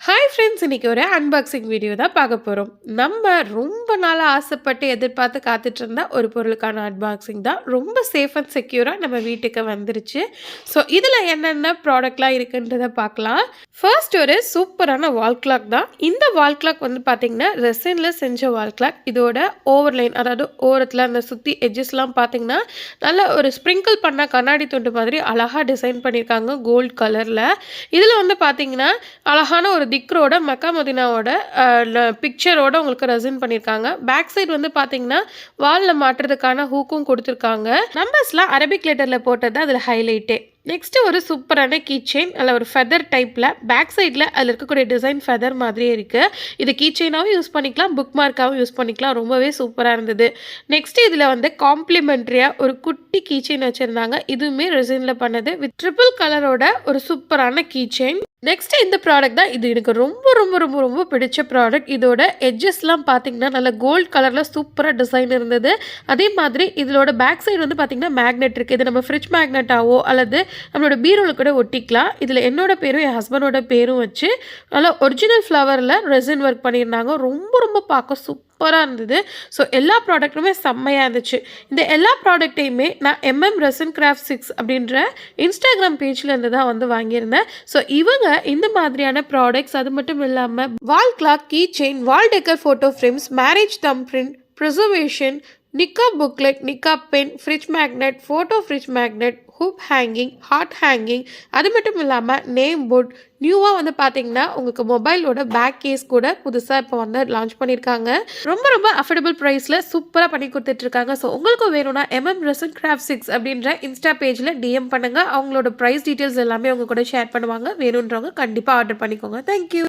Hi friends இன்னைக்கு ஒரு unboxing video தான் பார்க்க போகிறோம் நம்ம ரொம்ப நாளாக ஆசைப்பட்டு எதிர்பார்த்து காத்துட்டு இருந்த ஒரு பொருளுக்கான அன்பாக்சிங் தான். ரொம்ப சேஃப் அண்ட் செக்யூராக நம்ம வீட்டுக்கு வந்துருச்சு. ஸோ இதில் என்னென்ன ப்ராடக்ட்லாம் இருக்குன்றதை பார்க்கலாம். ஃபர்ஸ்ட் ஒரு சூப்பரான வால் கிளாக் தான். இந்த வால் கிளாக் வந்து பார்த்திங்கன்னா ரெசினில் செஞ்ச வால் கிளாக் இதோட ஓவர்லைன் அதாவது ஓரத்தில் அந்த சுற்றி எட்ஜஸ்லாம் பார்த்திங்கன்னா நல்ல ஒரு ஸ்ப்ரிங்கிள் பண்ண கண்ணாடி துண்டு மாதிரி அழகாக டிசைன் பண்ணியிருக்காங்க கோல்ட் கலரில் இதில் வந்து பார்த்திங்கன்னா அழகான ஒரு திக்ரோட மக்கா மதினாவோட பிக்சரோட உங்களுக்கு ரெசின் பண்ணியிருக்காங்க பேக் சைடு வந்து பார்த்தீங்கன்னா வாலில் மாட்டுறதுக்கான ஹூக்கும் கொடுத்துருக்காங்க. நம்பர்ஸ்லாம் அரபிக் லெட்டரில் போட்டது அதில் ஹைலைட்டே நெக்ஸ்ட்டு ஒரு சூப்பரான கீச்செயின் அதில் ஒரு ஃபெதர் டைப்பில் பேக் சைடில் அதில் இருக்கக்கூடிய டிசைன் ஃபெதர் மாதிரியே இருக்குது இது கீச்செயினாகவும் யூஸ் பண்ணிக்கலாம் புக் மார்க்காகவும் யூஸ் பண்ணிக்கலாம். ரொம்பவே சூப்பராக இருந்தது. நெக்ஸ்ட்டு இதில் வந்து காம்ப்ளிமெண்ட்ரியாக ஒரு குட்டி கீச்செயின் வச்சுருந்தாங்க. இதுவுமே ரெசினில் பண்ணது. வித் ட்ரிபிள் கலரோட ஒரு சூப்பரான கீச்செயின் நெக்ஸ்ட் இந்த ப்ராடக்ட் தான். இது எனக்கு ரொம்ப ரொம்ப ரொம்ப ரொம்ப பிடிச்ச ப்ராடக்ட் இதோட எட்ஜஸ்லாம் பார்த்தீங்கன்னா நல்ல கோல்ட் கலரில் சூப்பராக டிசைன் இருந்தது. அதே மாதிரி இதோட பேக் சைடு வந்து பார்த்திங்கன்னா மேக்னெட் இருக்குது இது நம்ம ஃப்ரிட்ஜ் மேக்னெட்டாவோ அல்லது நம்மளோட பீரோவில் கூட ஒட்டிக்கலாம். இதில் என்னோட பேரும் என் ஹஸ்பண்டோட பேரும் வச்சு நல்லா ஒரிஜினல் ஃப்ளவரில் ரெசின் ஒர்க் பண்ணியிருந்தாங்க. ரொம்ப ரொம்ப பார்க்க சூப்பராக இருந்தது. ஸோ எல்லா ப்ராடக்ட்டுமே செம்மையாக இருந்துச்சு. இந்த எல்லா ப்ராடக்ட்டையுமே நான் எம்எம் ரெசன் கிராஃப்ட் சிக்ஸ் அப்படின்ற இன்ஸ்டாகிராம் பேஜ்லேருந்து தான் வந்து வாங்கியிருந்தேன். ஸோ இவங்க இந்த மாதிரியான ப்ராடக்ட்ஸ் அது மட்டும் இல்லாமல் wall clock key chain wall decor photo frames marriage thumb print preservation நிக்கா புக்லெட் நிக்கா pen fridge magnet photo fridge magnet hoop hanging heart hanging அது மட்டும் இல்லாமல் நேம் போர்ட் நியூவாக வந்து பார்த்தீங்கன்னா உங்களுக்கு மொபைலோட பேக் கேஸ் கூட புதுசாக இப்போ வந்து லான்ச் பண்ணியிருக்காங்க ரொம்ப ரொம்ப அஃபோர்டபுள் ப்ரைஸில் சூப்பராக பண்ணி கொடுத்துட்ருக்காங்க. ஸோ உங்களுக்கும் வேணும்னா எம்எம் ரெசன் கிராஃப்ட் சிக்ஸ் அப்படின்ற இன்ஸ்டா பேஜில் டிஎம் பண்ணுங்கள் அவங்களோட ப்ரைஸ் டீட்டெயில்ஸ் எல்லாமே அவங்க கூட ஷேர் பண்ணுவாங்க. வேணுன்றவங்க கண்டிப்பாக ஆர்டர் பண்ணிக்கோங்க. தேங்க்யூ